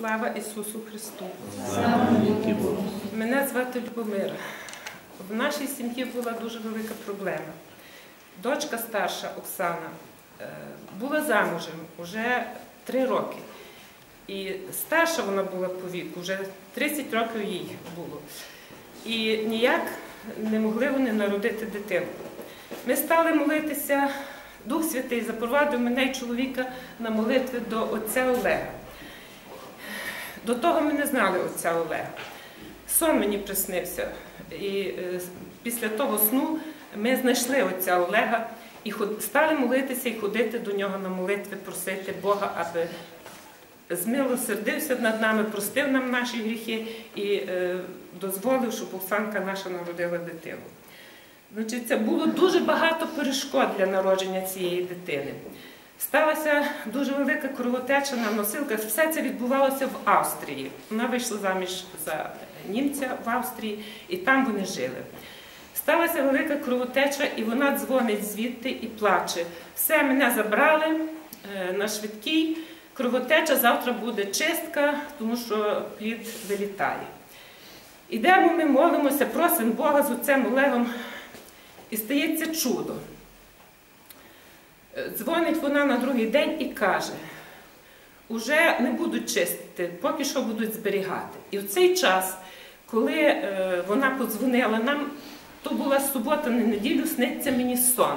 Слава Ісусу Христу! Мене звати Любомира. В нашій сім'ї була дуже велика проблема. Дочка старша Оксана е, була замужем уже три роки. І старша вона була по віку, вже 30 років їй було. І ніяк не могли вони народити дитинку. Ми стали молитися, Дух Святий запровадив мене і чоловіка на молитви до отця Олега. До того ми не знали отця Олега. Сон мені приснився. І е, після того сну ми знайшли отця Олега і стали молитися і ходити до нього на молитви, просити Бога, аби змилосердився над нами, простив нам наші гріхи і е, дозволив, щоб Оксанка наша народила дитину. Значить, це було дуже багато перешкод для народження цієї дитини. Сталася дуже велика кровотеча на носилках. Все це відбувалося в Австрії. Вона вийшла заміж за німця в Австрії, і там вони жили. Сталася велика кровотеча, і вона дзвонить звідти і плаче. Все, мене забрали е, на швидкій. Кровотеча, завтра буде чистка, тому що плід вилітає. Ідемо, ми молимося, просимо Бога з отцем Олегом, і стається чудо. Дзвонить вона на другий день і каже: уже не будуть чистити, поки що будуть зберігати. І в цей час, коли е, вона подзвонила нам, то була субота на неділю, сниться мені сон.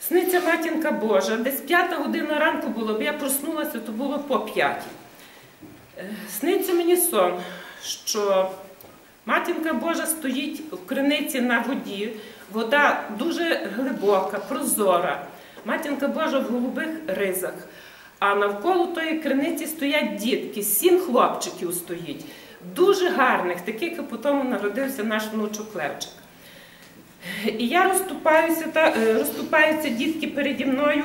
Сниться матінка Божа, десь п'ята година ранку було, бо я проснулася, то було по п'ятій. Е, Сниться мені сон, що матінка Божа стоїть в криниці на воді, вода дуже глибока, прозора. Матінка Божа в голубих ризах. А навколо тої криниці стоять дітки, сім хлопчиків стоїть, дуже гарних, таких, як по тому народився наш внучок Левчик. І я розступаюся, та, е, розступаються дітки переді мною,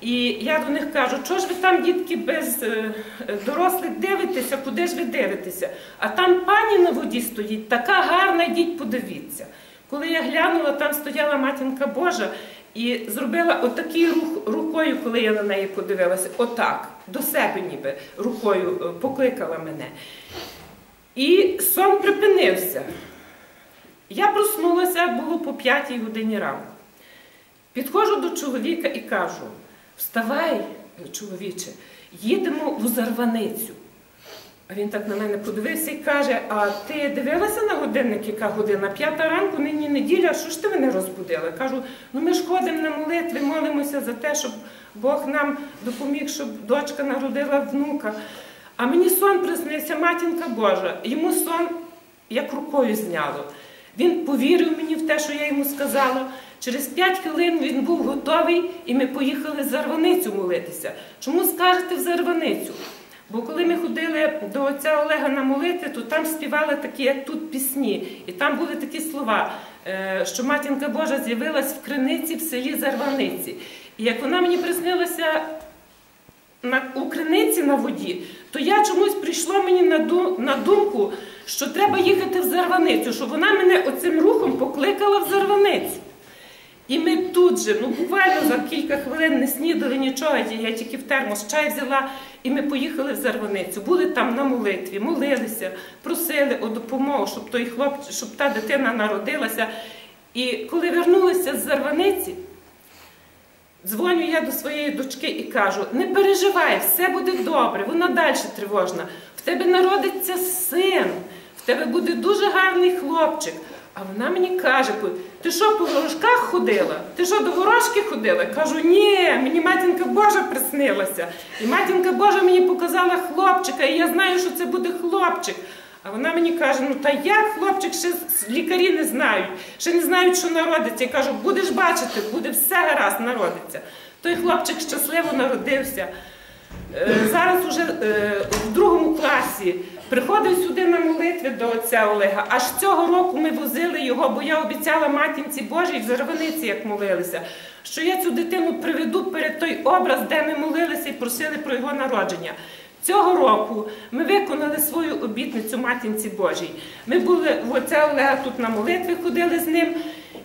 і я до них кажу, чого ж ви там, дітки, без е, е, дорослих дивитеся, куди ж ви дивитеся? А там пані на воді стоїть, така гарна, йдіть, подивіться. Коли я глянула, там стояла матінка Божа і зробила отакий рух рукою, коли я на неї подивилася, отак, до себе ніби рукою е, покликала мене. І сон припинився. Я проснулася, було по п'ятій годині ранку. Підходжу до чоловіка і кажу: вставай, чоловіче, їдемо в Зарваницю. Він так на мене подивився і каже: А ти дивилася на годинник, яка година? П'ята ранку, нині неділя, що ж ти мене розбудила? Кажу, ну ми ж ходимо на молитви, молимося за те, щоб Бог нам допоміг, щоб дочка народила внука. А мені сон приснився, матінка Божа. Йому сон як рукою зняло. Він повірив мені в те, що я йому сказала. Через п'ять хвилин він був готовий, і ми поїхали в Зарваницю молитися. Чому скажете в Зарваницю? Бо коли ми ходили до отця Олега на молитви, то там співали такі, як тут пісні. І там були такі слова, е, що матінка Божа з'явилась в криниці в селі Зарваниці. І як вона мені приснилася на, у криниці на воді, то я чомусь прийшло мені на, ду, на думку, що треба їхати в Зарваницю, що вона мене оцим рухом покликала в Зарваницю. І ми тут же, ну буквально за кілька хвилин не снідали нічого, я тільки в термос чай взяла, і ми поїхали в Зарваницю. Були там на молитві, молилися, просили о допомогу, щоб той хлопчик, щоб та дитина народилася. І коли вернулися з Зарваниці, Дзвоню я до своєї дочки і кажу: не переживай, все буде добре, вона далі тривожна. В тебе народиться син, в тебе буде дуже гарний хлопчик. А вона мені каже: ти що по ворожках ходила? Ти що до ворожки ходила? Кажу, ні, мені матінка Божа приснилася. І матінка Божа мені показала хлопчика, і я знаю, що це буде хлопчик. А вона мені каже: ну та як хлопчик ще лікарі не знають, ще не знають, що народиться. Я кажу, будеш бачити, буде все гаразд, народиться. Той хлопчик щасливо народився. Е, Зараз уже е, в другому класі приходив сюди на молитви до отця Олега. Аж цього року ми возили його, бо я обіцяла матінці Божій в Зарваниці, як молилися, що я цю дитину приведу перед той образ, де ми молилися і просили про його народження. Цього року ми виконали свою обітницю матінці Божій. Ми були в отця Олега тут на молитви, ходили з ним.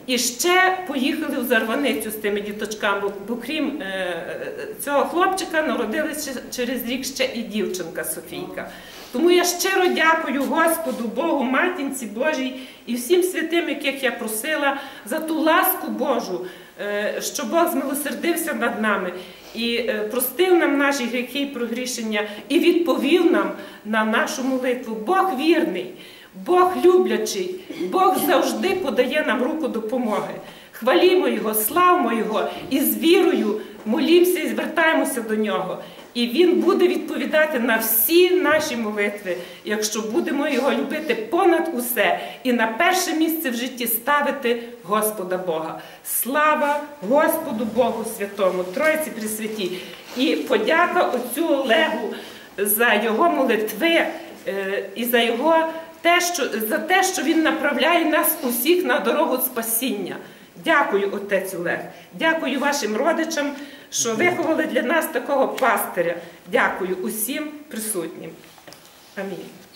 І ще поїхали в Зарваницю з тими діточками, бо, крім е, цього хлопчика народилася через рік ще і дівчинка Софійка. Тому я щиро дякую Господу, Богу, Матінці Божій і всім святим, яких я просила, за ту ласку Божу, е, що Бог змилосердився над нами і е, простив нам наші гріхи і прогрішення, і відповів нам на нашу молитву. Бог вірний. Бог люблячий, Бог завжди подає нам руку допомоги. Хвалімо Його, славмо Його і з вірою молімося і звертаємося до нього. І Він буде відповідати на всі наші молитви, якщо будемо його любити понад усе і на перше місце в житті ставити Господа Бога. Слава Господу Богу Святому, Тройці Пресвятій. І подяка отцю Олегу за його молитви е, і за його те, що, за те, що він направляє нас усіх на дорогу спасіння. Дякую, отець Олег. Дякую вашим родичам, що виховали для нас такого пастиря. Дякую усім присутнім. Амінь.